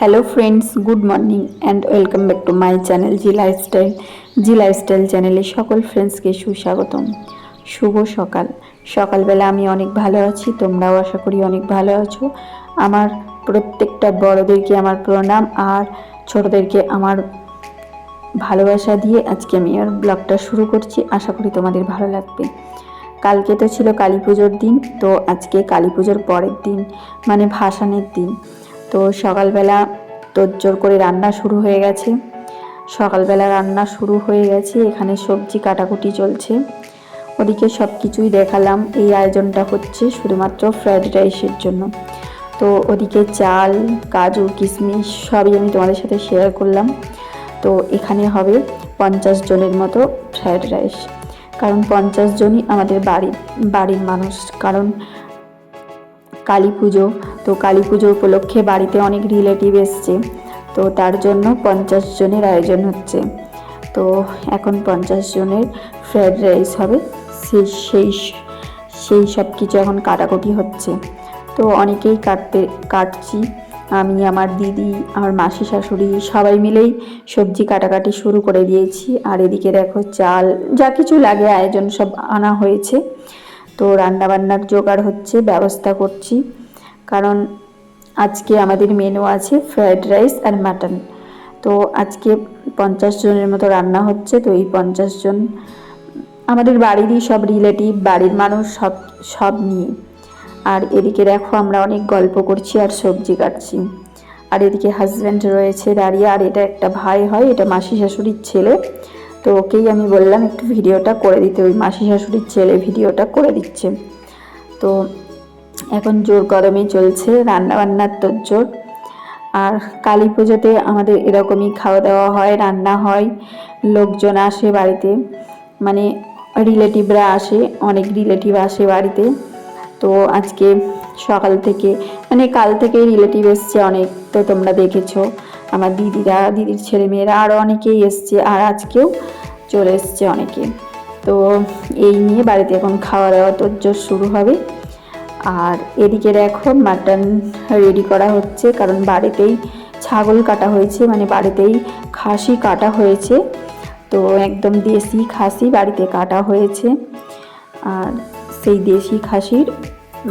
Hello friends good morning and welcome back to my channel G lifestyle G lifestyle চ্যানেলে সকল ফ্রেন্ডসকে সুস্বাগতম। শুভ সকাল। সকালবেলা আমি অনেক ভালো আছি, তোমরাও আশা করি অনেক ভালো আছো। আমার প্রত্যেকটা বড়োদেরকে আমার প্রণাম আর ছোটদেরকে আমার ভালোবাসা দিয়ে আজকে আমি আর ব্লগটা শুরু করছি। আশা করি তোমাদের ভালো লাগবে। কালকে তো ছিল কালী পুজোর দিন, তো আজকে কালী পুজোর পরের দিন মানে ভাসানের দিন। তো সকালবেলা তোড়জোড় করে রান্না শুরু হয়ে গেছে। সকালবেলা রান্না শুরু হয়ে গেছে, এখানে সবজি কাটাকুটি চলছে। ওদিকে সব কিছুই দেখালাম, এই আয়োজনটা হচ্ছে শুধুমাত্র ফ্রায়েড রাইসের জন্য। তো ওদিকে চাল, কাজু, কিশমিশ সবই আমি তোমাদের সাথে শেয়ার করলাম। তো এখানে হবে পঞ্চাশ জনের মতো ফ্রায়েড রাইস। কারণ পঞ্চাশ জনই আমাদের বাড়ির বাড়ির মানুষ। কারণ কালী পুজো। তো কালী পুজো উপলক্ষে বাড়িতে অনেক রিলেটিভ এসছে। তো তার জন্য পঞ্চাশ জনের আয়োজন হচ্ছে। তো এখন পঞ্চাশ জনের ফ্রায়েড রাইস হবে। সেই সেই সেই সব কিছু এখন কাটাকুটি হচ্ছে। তো অনেকেই কাটতে, কাটছি। আমি, আমার দিদি, আমার মাসি, শাশুড়ি সবাই মিলেই সবজি কাটাকাটি শুরু করে দিয়েছি। আর এদিকে দেখো চাল, যা কিছু লাগে আয়োজন সব আনা হয়েছে। তো রান্নাবান্নার জোগাড় হচ্ছে, ব্যবস্থা করছি। কারণ আজকে আমাদের মেনু আছে ফ্রায়েড রাইস আর মাটন তো আজকে পঞ্চাশ জনের মতো রান্না হচ্ছে, তো এই পঞ্চাশ জন, আমাদের বাড়িরই সব রিলেটিভ বাড়ির মানুষ সব সব নিয়ে। আর এদিকে দেখো আমরা অনেক গল্প করছি আর সবজি কাটছি। আর এদিকে হাজব্যান্ড রয়েছে দাঁড়িয়ে, আর এটা একটা ভাই হয়, এটা মাসি শাশুড়ির ছেলে। তো ওকেই আমি বললাম, একটু ভিডিওটা করে দিতে। ওই মাসি শাশুড়ির ছেলে ভিডিওটা করে দিচ্ছে। তো এখন জোর গরমে চলছে, রান্নাবান্নার তোর জোর। আর কালী পুজোতে আমাদের এরকমই খাওয়া দাওয়া হয়, রান্না হয়, লোকজন আসে বাড়িতে। মানে রিলেটিভরা আসে, অনেক রিলেটিভ আসে বাড়িতে। তো আজকে সকাল থেকে মানে কাল থেকেই রিলেটিভ এসছে অনেক, তো তোমরা দেখেছ। আমার দিদিরা, দিদির ছেলেমেয়েরা আরও অনেকেই এসছে। আর আজকেও চলে এসছে অনেকে। তো এই নিয়ে বাড়িতে এখন খাওয়া দাওয়া তোর শুরু হবে। আর এদিকে এখন মাটন রেডি করা হচ্ছে, কারণ বাড়িতেই ছাগল কাটা হয়েছে মানে বাড়িতেই খাসি কাটা হয়েছে। তো একদম দেশি খাসি বাড়িতে কাটা হয়েছে। আর সেই দেশি খাসির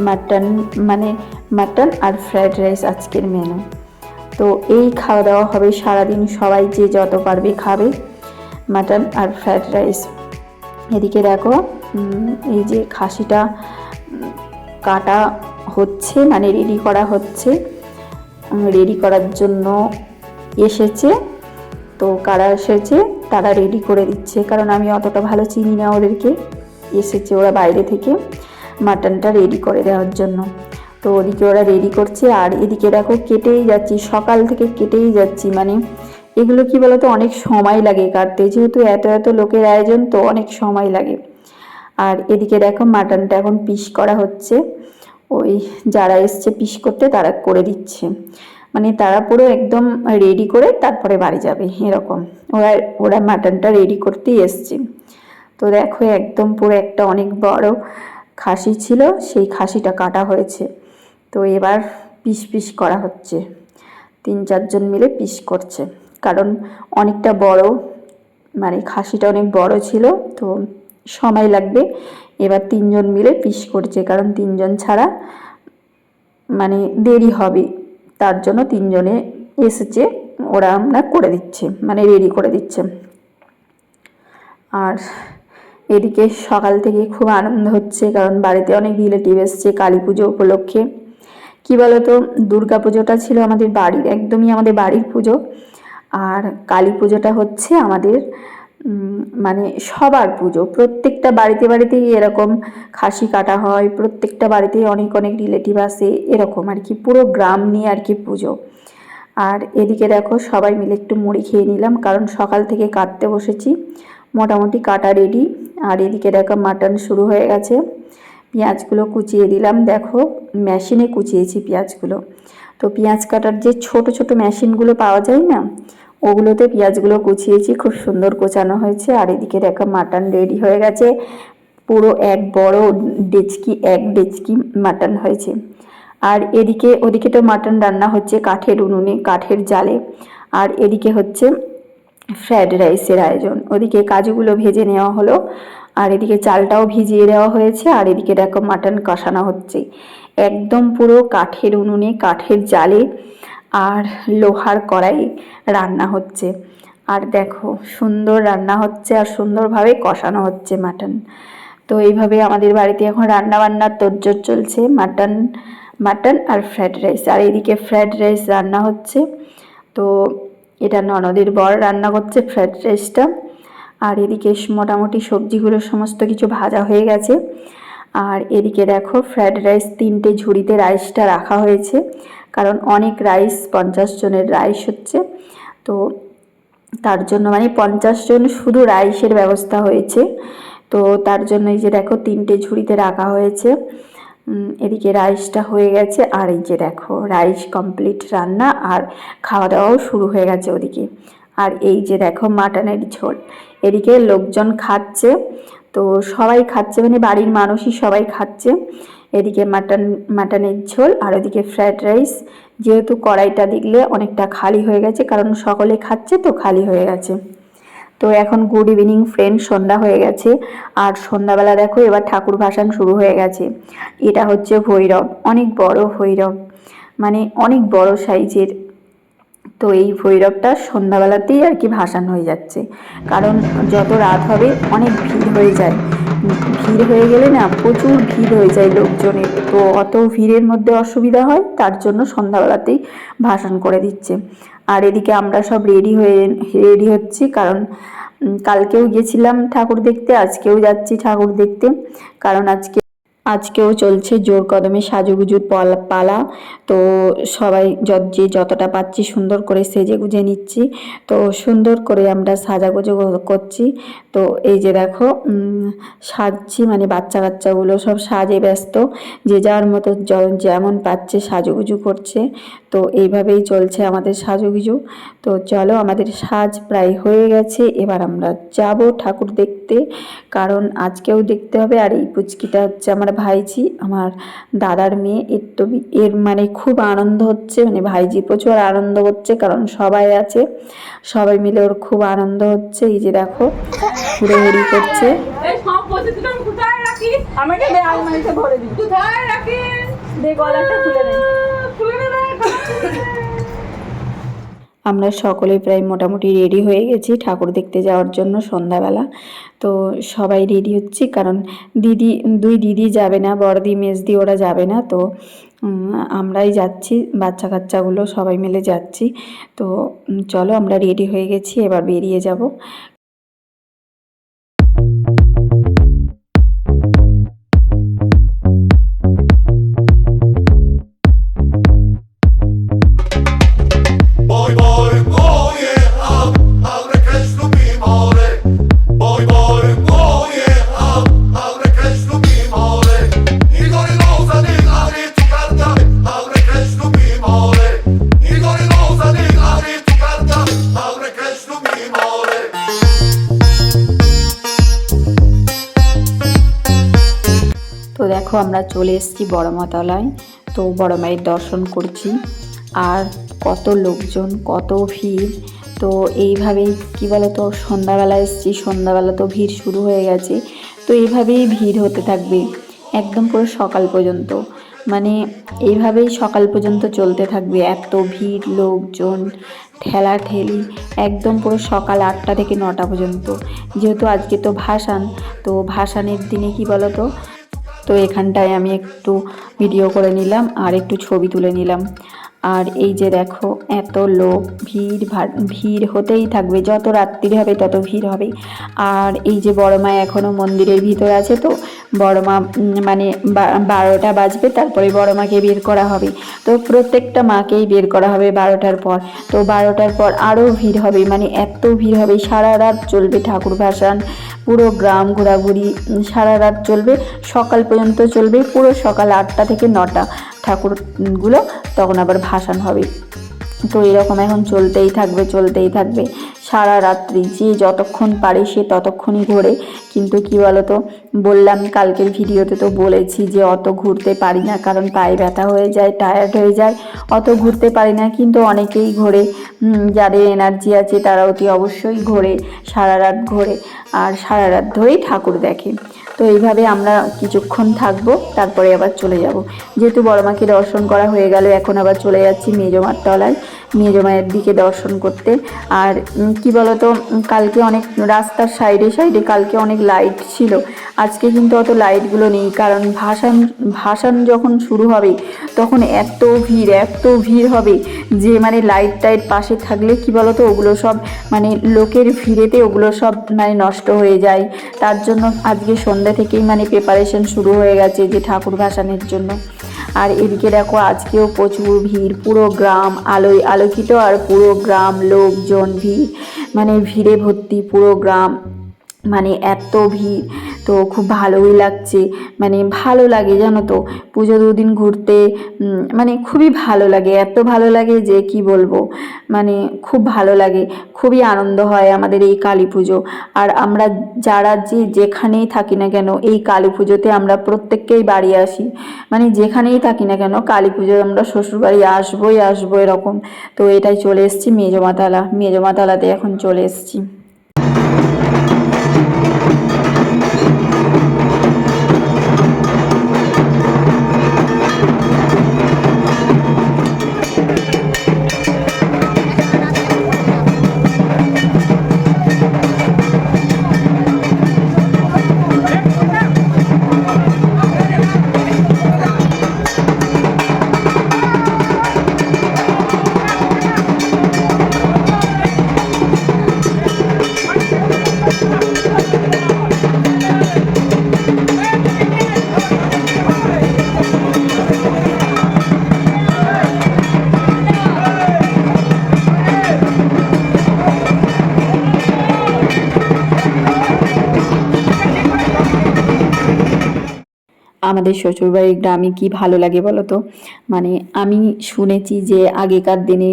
মাটন মানে মাটন আর ফ্রায়েড রাইস আজকের মেনু তো এই খাওয়া দাওয়া হবে সারাদিন সবাই যে যত পারবে খাবে। মাটন আর ফ্রায়েড রাইস। এদিকে দেখো এই যে খাসিটা কাটা হচ্ছে মানে রেডি করা হচ্ছে। রেডি করার জন্য এসেছে। তো কারা এসেছে? তারা রেডি করে দিচ্ছে, কারণ আমি অতটা ভালো চিনি না ওদেরকে। এসেছে ওরা বাইরে থেকে মাটনটা রেডি করে দেওয়ার জন্য। তো ওদিকে ওরা রেডি করছে, আর এদিকে দেখো কেটেই যাচ্ছি, সকাল থেকে কেটেই যাচ্ছি মানে এগুলো কি বলতো, অনেক সময় লাগে কাটতে। যেহেতু এত এত লোকের আয়োজন, তো অনেক সময় লাগে। আর এদিকে দেখো, মাটনটা এখন পিস করা হচ্ছে। ওই যারা এসছে পিস করতে, তারা করে দিচ্ছে। মানে তারা পুরো একদম রেডি করে তারপরে বাড়ি যাবে, এরকম। ওরা ওরা মাটনটা রেডি করতেই এসছে। তো দেখো, একদম পুরো একটা অনেক বড় খাসি ছিল, সেই খাসিটা কাটা হয়েছে। তো এবার পিস পিস করা হচ্ছে। তিন চারজন মিলে পিস করছে। কারণ অনেকটা বড় মানে খাসিটা অনেক বড় ছিল, তো সময় লাগবে। এবার তিনজন মিলে পিস করছে, কারণ তিনজন ছাড়া মানে দেরি হবে। তার জন্য তিনজনে এসেছে, ওরা আমরা করে দিচ্ছে মানে রেডি করে দিচ্ছে। আর এদিকে সকাল থেকে খুব আনন্দ হচ্ছে, কারণ বাড়িতে অনেক রিলেটিভ এসছে, কালী পুজো উপলক্ষে। কী বলতো, দুর্গা পুজোটা ছিল আমাদের বাড়ির, একদমই আমাদের বাড়ির পুজো। আর কালী পুজোটা হচ্ছে আমাদের মানে সবার পুজো। প্রত্যেকটা বাড়িতে বাড়িতেই এরকম খাসি কাটা হয়, প্রত্যেকটা বাড়িতেই অনেক অনেক রিলেটিভ আসে, এরকম আর কি, পুরো গ্রাম নিয়ে আর কি পুজো। আর এদিকে দেখো সবাই মিলে একটু মুড়ি খেয়ে নিলাম, কারণ সকাল থেকে কাটতে বসেছি, মোটামুটি কাটা রেডি আর এদিকে দেখো মাটন শুরু হয়ে গেছে, পেঁয়াজগুলো কুচিয়ে দিলাম। দেখো মেশিনে কুচিয়েছি পেঁয়াজগুলো। তো পেঁয়াজ কাটার যে ছোট ছোট মেশিনগুলো পাওয়া যায় না, ওগুলোতে পেঁয়াজগুলো কুচিয়েছি খুব সুন্দর কোচানো হয়েছে। আর এদিকে দেখো মাটন রেডি হয়ে গেছে। পুরো এক বড় ডেচকি, এক ডেচকি মাটন হয়েছে। আর এদিকে, ওদিকে তো মাটন রান্না হচ্ছে কাঠের উনুনে, কাঠের জালে। আর এদিকে হচ্ছে ফ্রায়েড রাইসের আয়োজন। ওদিকে কাজুগুলো ভেজে নেওয়া হলো। আর এদিকে চালটাও ভিজিয়ে দেওয়া হয়েছে। আর এদিকে দেখো মাটন কষানো হচ্ছে। একদম পুরো কাঠের উনুনে, কাঠের জালে আর লোহার কড়াই রান্না হচ্ছে। আর দেখো, সুন্দর রান্না হচ্ছে আর সুন্দরভাবে কষানো হচ্ছে মাটন। তো এইভাবে আমাদের বাড়িতে এখন রান্না বান্নার তোড়জোড় চলছে, মাটন মাটন আর ফ্রায়েড রাইস। আর এদিকে ফ্রায়েড রাইস রান্না হচ্ছে। তো এটা ননদের বর রান্না করছে ফ্রায়েড রাইসটা। আর এদিকে মোটামুটি সবজিগুলো, সমস্ত কিছু ভাজা হয়ে গেছে। আর এদিকে দেখো ফ্রায়েড রাইস তিনটে ঝুড়িতে রাইসটা রাখা হয়েছে। কারণ অনেক রাইস পঞ্চাশ জনের রাইস হচ্ছে। তো তার জন্য মানে পঞ্চাশ জন শুধু রাইসের ব্যবস্থা হয়েছে। তো তার জন্য এই যে দেখো, তিনটে ঝুড়িতে রাখা হয়েছে। এদিকে রাইসটা হয়ে গেছে। আর এই যে দেখো রাইস কমপ্লিট রান্না আর খাওয়া দাওয়াও শুরু হয়ে গেছে ওদিকে। আর এই যে দেখো মাটনের ঝোল। এদিকে লোকজন খাচ্ছে। সবাই খাচ্ছে মানে বাড়ির মানুষই সবাই খাচ্ছে। এদিকে মাটন, মাটনের ঝোল আর ওদিকে ফ্রায়েড রাইস। যেহেতু কড়াইটা দেখলে অনেকটা খালি হয়ে গেছে, কারণ সকলে খাচ্ছে তো খালি হয়ে গেছে। তো এখন গুড ইভিনিং ফ্রেন্ড, সন্ধ্যা হয়ে গেছে। আর সন্ধ্যাবেলা দেখো, এবার ঠাকুর ভাসান শুরু হয়ে গেছে। এটা হচ্ছে ভৈরব, অনেক বড় ভৈরব। মানে অনেক বড় সাইজের। তো এই ভৈরবটা সন্ধ্যাবেলাতেই আর কি ভাসান হয়ে যাচ্ছে। কারণ যত রাত হবে, অনেক ভিড় হয়ে যায়। ভিড় হয়ে গেলে না প্রচুর ভিড় হয়ে যায় লোকজনের। তো অত ভিড়ের মধ্যে অসুবিধা হয়, তার জন্য সন্ধ্যাবেলাতেই ভাসান করে দিচ্ছে। আর এদিকে আমরা সব রেডি হয়ে, রেডি হচ্ছি কারণ কালকেও গেছিলাম ঠাকুর দেখতে, আজকেও যাচ্ছি ঠাকুর দেখতে। কারণ আজকে আজকেও চলছে জোর কদমে সাজুগুজুর পালা তো সবাই যে যতটা পাচ্ছি সুন্দর করে সেজে গুজে নিচ্ছি। তো সুন্দর করে আমরা সাজাগুজো করছি। তো এই যে দেখো সাজছি মানে বাচ্চা কাচ্চাগুলো সব সাজে ব্যস্ত। যে যার মতো যেমন পাচ্ছে সাজুগুজু করছে। তো এইভাবেই চলছে আমাদের সাজুগুজু তো চলো আমাদের সাজ প্রায় হয়ে গেছে এবার আমরা যাব ঠাকুর দেখতে। কারণ আজকেও দেখতে হবে আর এই পুচকিটা হচ্ছে আমার ভাইজি আমার দাদার মেয়ে। এর তো এর মানে খুব আনন্দ হচ্ছে মানে ভাইজি প্রচুর আনন্দ হচ্ছে কারণ সবাই আছে। সবাই মিলে ওর খুব আনন্দ হচ্ছে এই যে দেখো হুড়োহুড়ি করছে। এই সব বসে দিলাম কোথায় রাখি আমাকে আলমারিতে ভরে দিই কোথায় রাখি দে গলাটা খুলে দে। খুলে নেবে আমরা সকলে প্রায় মোটামুটি রেডি হয়ে গেছি ঠাকুর দেখতে যাওয়ার জন্য সন্ধ্যাবেলা। তো সবাই রেডি হচ্ছি, কারণ দিদি, দুই দিদি যাবে না, বড়দি, মেজদি ওরা যাবে না। তো আমরাই যাচ্ছি বাচ্চা কাচ্চাগুলো সবাই মিলে যাচ্ছি। তো চলো আমরা রেডি হয়ে গেছি, এবার বেরিয়ে যাব। চলে এসেছি বড়মাতলায় তো বড় মায়ের দর্শন করছি। আর কত লোকজন, কত ভিড়। তো এইভাবেই কি বলতো, সন্ধ্যাবেলা এসেছি, সন্ধ্যাবেলা তো ভিড় শুরু হয়ে গেছে। তো এইভাবেই ভিড় হতে থাকবে, একদম পুরো সকাল পর্যন্ত। মানে এইভাবেই সকাল পর্যন্ত চলতে থাকবে। এত ভিড়, লোকজন ঠেলা ঠেলি একদম পুরো সকাল আটটা থেকে নটা পর্যন্ত। যেহেতু আজকে তো ভাসান, তো ভাসানের দিনে কি বলতো তো এখানটায় আমি একটু ভিডিও করে নিলাম আর একটু ছবি তুলে নিলাম। আর এই যে দেখো, এত লোক, ভিড় ভিড় হতেই থাকবে, যত রাত্রি হবে তত ভিড় হবে আর এই যে বড় মা এখনও মন্দিরের ভিতর আছে তো, বড় মা মানে বারোটা বাজবে, তারপরে বড় মাকে বের করা হবে। তো প্রত্যেকটা মাকেই বের করা হবে বারোটার পর। তো বারোটার পর আরও ভিড় হবে মানে এত ভিড় হবে, সারা রাত চলবে ঠাকুর ভাসান, পুরো গ্রাম ঘোরাঘুরি সারা রাত চলবে, সকাল পর্যন্ত চলবে, পুরো সকাল আটটা থেকে নটা। ঠাকুরগুলো, তখন আবার ভাসান হবে। তো এরকম এখন চলতেই থাকবে চলতেই থাকবে। সারা রাত্রি যে যতক্ষণ পারে সে ততক্ষণই ঘোরে। কিন্তু কি বলতো, বললাম কালকের ভিডিওতে তো বলেছি যে অত ঘুরতে পারি না, কারণ পায়ে ব্যথা হয়ে যায় টায়ার্ড হয়ে যায়। অত ঘুরতে পারি না, কিন্তু অনেকেই ঘোরে। যাদের এনার্জি আছে তারা অতি অবশ্যই ঘোরে, সারা রাত ঘোরে। আর সারা রাত ধরেই ঠাকুর দেখে। তো এইভাবে আমরা কিছুক্ষণ থাকব, তারপরে আবার চলে যাব। যেহেতু বড় মাকে দর্শন করা হয়ে গেল, এখন আবার চলে যাচ্ছি মেজমার তলায় মেজমায়ের দিকে দর্শন করতে। আর কি বলতো কালকে অনেক রাস্তার সাইডে সাইডে কালকে অনেক লাইট ছিল। আজকে কিন্তু অত লাইটগুলো নেই, কারণ ভাসান ভাসান যখন শুরু হবে, তখন এত ভিড় এত ভিড় হবে যে মানে লাইট টাইট পাশে থাকলে কি বলতো, ওগুলো সব মানে লোকের ভিড়েতে ওগুলো সব মানে নষ্ট হয়ে যায়। তার জন্য আজকে সন্ধ্যা থেকেই মানে প্রিপারেশন শুরু হয়ে গেছে যে ঠাকুর ভাসানের জন্য। আর এদিকে দেখো, আজকেও প্রচুর ভিড়, পুরো গ্রাম আলোয়, আলোকিত আর পুরো গ্রাম লোকজন ভিড় মানে ভিড়ে ভর্তি পুরো গ্রাম। মানে এত ভিড় তো খুব ভালোই লাগছে। মানে ভালো লাগে জানো তো? পুজো দুদিন ঘুরতে মানে খুবই ভালো লাগে। এত ভালো লাগে যে কি বলব? মানে খুব ভালো লাগে। খুবই আনন্দ হয় আমাদের এই কালী পুজো। আর আমরা যারা যে যেখানেই থাকি না কেন, এই কালী পুজোতে আমরা প্রত্যেককেই বাড়ি আসি। মানে যেখানেই থাকি না কেন, কালী পুজোয় আমরা শ্বশুরবাড়ি আসবোই, আসব এরকম। তো এটাই চলে এসেছি মেজমাতালা মেজমাতালাতে এখন চলে এসেছি। আমাদের শ্বশুরবাড়ির গ্রামে কি ভালো লাগে বলো তো? মানে আমি শুনেছি যে আগেকার দিনে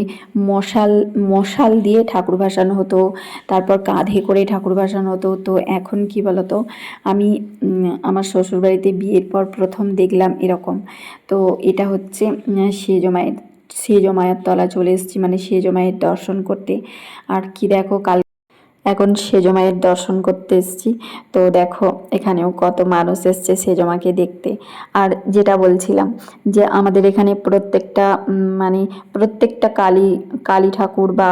মশাল মশাল দিয়ে ঠাকুর ভাসানো হতো, তারপর কাঁধে করে ঠাকুর ভাসানো হতো, তো এখন কি বলো তো? আমি আমার শ্বশুরবাড়িতে বিয়ের পর প্রথম দেখলাম এরকম। তো এটা হচ্ছে সেজ মায়ের সেজ মায়ের তলা চলে এসেছি মানে সেজ মায়ের দর্শন করতে। আর কি দেখো, কাল এখন সেজমায়ের দর্শন করতে এসেছি। তো দেখো, এখানেও কত মানুষ এসছে সেজমাকে দেখতে। আর যেটা বলছিলাম যে আমাদের এখানে প্রত্যেকটা মানে প্রত্যেকটা কালী কালী ঠাকুর বা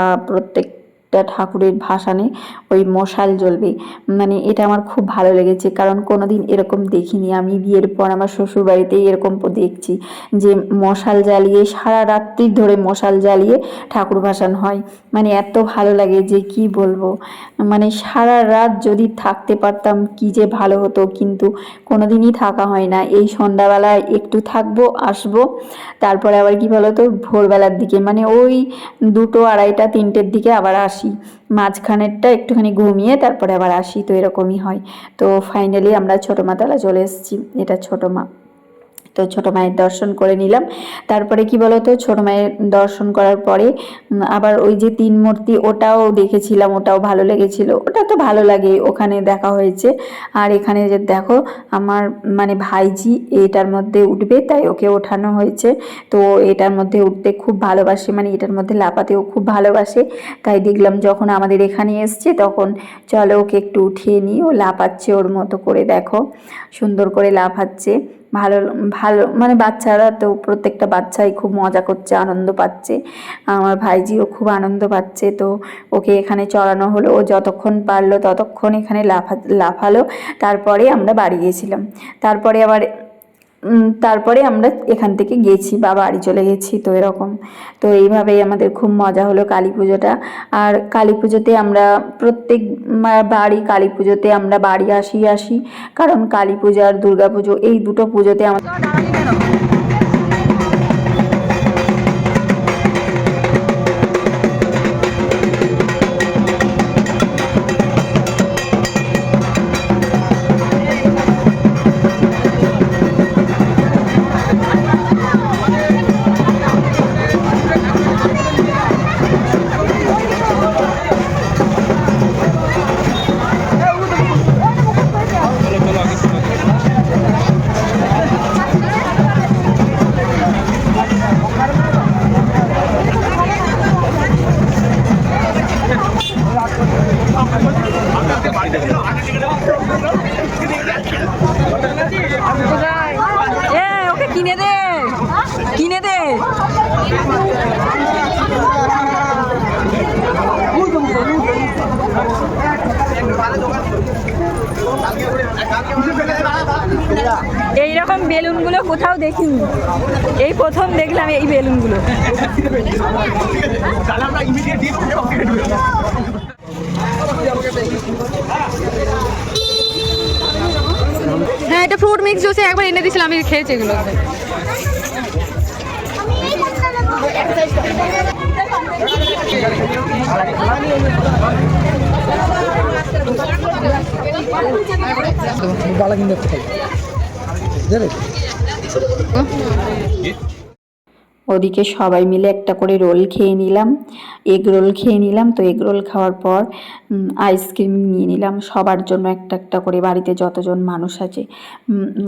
প্রত্যেকটা ঠাকুরের ভাসানে ওই মশাল জ্বলবে। মানে এটা আমার খুব ভালো লেগেছে, কারণ কোনোদিন এরকম দেখিনি। আমি বিয়ের পর আমার শ্বশুর বাড়িতেই এরকম দেখছি যে মশাল জ্বালিয়ে, সারা রাত্রি ধরে মশাল জ্বালিয়ে ঠাকুর ভাসান হয়। মানে এত ভালো লাগে যে কি বলব? মানে সারা রাত যদি থাকতে পারতাম কি যে ভালো হতো, কিন্তু কোনোদিনই থাকা হয় না। এই সন্ধ্যাবেলায় একটু থাকব, আসব, তারপরে আবার কি বলো তো ভোরবেলার দিকে। মানে ওই দুটো আড়াইটা, তিনটের দিকে আবার আসি। মাঝখানেরটা একটুখানি ঘুমিয়ে তারপরে আবার আসি, তো এরকমই হয়। তো ফাইনালি আমরা ছোটো মাতলা চলে এসেছি, এটা ছোটো মা। তো ছোটো মায়ের দর্শন করে নিলাম। তারপরে কি বলতো, ছোটো মায়ের দর্শন করার পরে আবার ওই যে তিন মূর্তি, ওটাও দেখেছিলাম, ওটাও ভালো লেগেছিল। ওটা তো ভালো লাগে, ওখানে দেখা হয়েছে। আর এখানে যে দেখো, আমার মানে ভাইজি এটার মধ্যে উঠবে, তাই ওকে ওঠানো হয়েছে। তো এটার মধ্যে উঠতে খুব ভালোবাসে মানে এটার মধ্যে লাফাতেও খুব ভালোবাসে। তাই দেখলাম যখন আমাদের এখানে এসছে, তখন চলো ওকে একটু উঠিয়ে নিই। ও লাফাচ্ছে ওর মতো করে, দেখো। সুন্দর করে লাফাচ্ছে। ভালো ভালো মানে বাচ্চারা তো প্রত্যেকটা বাচ্চাই খুব মজা করছে, আনন্দ পাচ্ছে। আমার ভাইজিও খুব আনন্দ পাচ্ছে। তো ওকে এখানে চড়ানো হলো, ও যতক্ষণ পারল ততক্ষণ এখানে লাফা, লাফালো। তারপরে আমরা বাড়ি গিয়েছিলাম তারপরে আবার তারপরে আমরা এখান থেকে গেছি বা বাড়ি চলে গেছি, তো এরকম। তো এইভাবেই আমাদের খুব মজা হলো কালী পুজোটা। আর কালী পুজোতে আমরা প্রত্যেক বাড়ি কালী পুজোতে আমরা বাড়ি আসি আসি। কারণ কালী পূজা আর দুর্গা পুজো, এই দুটো পুজোতে আমাদের দেখিনি এই প্রথম দেখলাম এই বেলুনগুলো। হ্যাঁ এটা ফ্রুট মিক্স জুসে একবার এনে দিয়েছিলাম আমি খেয়েছি এগুলো। বালা কিনতে Có. ওদিকে সবাই মিলে একটা করে রোল খেয়ে নিলাম। এগ রোল খেয়ে নিলাম। তো এগ রোল খাওয়ার পর আইসক্রিম নিয়ে নিলাম। সবার জন্য একটা একটা করে বাড়িতে যতজন মানুষ আছে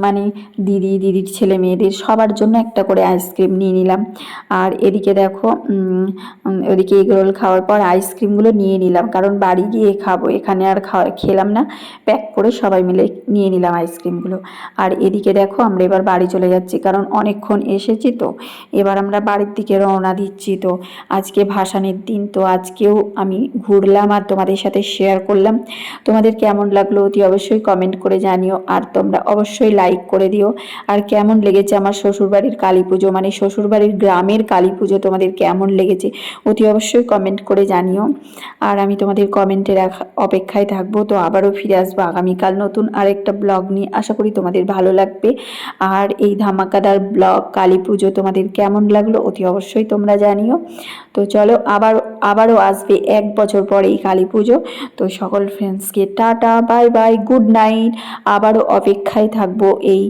মানে দিদি, দিদির ছেলে, মেয়েদের সবার জন্য একটা করে আইসক্রিম নিয়ে নিলাম। আর এদিকে দেখো ওদিকে এগ রোল খাওয়ার পর আইসক্রিমগুলো নিয়ে নিলাম। কারণ বাড়ি গিয়ে খাব, এখানে আর খাওয়া, খেলাম না। প্যাক করে সবাই মিলে নিয়ে নিলাম আইসক্রিমগুলো। আর এদিকে দেখো, আমরা এবার বাড়ি চলে যাচ্ছি। কারণ অনেকক্ষণ এসেছি তো। এবার আমরা বাড়ির দিকে রওনা দিচ্ছি তো। আজকে ভাসানের দিন তো আজকেও আমি ঘুরলাম আর তোমাদের সাথে শেয়ার করলাম। তোমাদের কেমন লাগল অতি অবশ্যই কমেন্ট করে জানিও আর তোমরা অবশ্যই লাইক করে দিও। আর কেমন লেগেছে আমার শ্বশুরবাড়ির কালী পুজো? মানে শ্বশুরবাড়ির গ্রামের কালী পুজো তোমাদের কেমন লেগেছে? অতি অবশ্যই কমেন্ট করে জানিও। আর আমি তোমাদের কমেন্টের অপেক্ষায় থাকব তো আবারও ফিরে আসব আগামীকাল নতুন আরেকটা ব্লগ নিয়ে। আশা করি তোমাদের ভালো লাগবে। আর এই ধামাকাদার ব্লগ কালী পুজো তোমাদের কেমন লাগল, অতি অবশ্যই তোমরা জানিও। তো চলো, আবার, আবারও আসবে এক বছর পরে এই কালী পুজো। তো সকল ফ্রেন্ডসকে tata bye bye good night আবারও অপেক্ষায় থাকব এই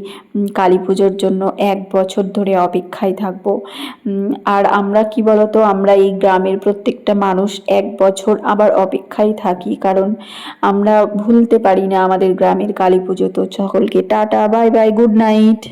কালী পুজোর জন্য এক বছর ধরে অপেক্ষায় থাকব। আর আমরা কি বলতো, আমরা এই গ্রামের প্রত্যেকটা মানুষ এক বছর আবার অপেক্ষায় থাকি, কারণ আমরা ভুলতে পারি না আমাদের গ্রামের কালী পুজো। তো সকলকে tata bye bye good night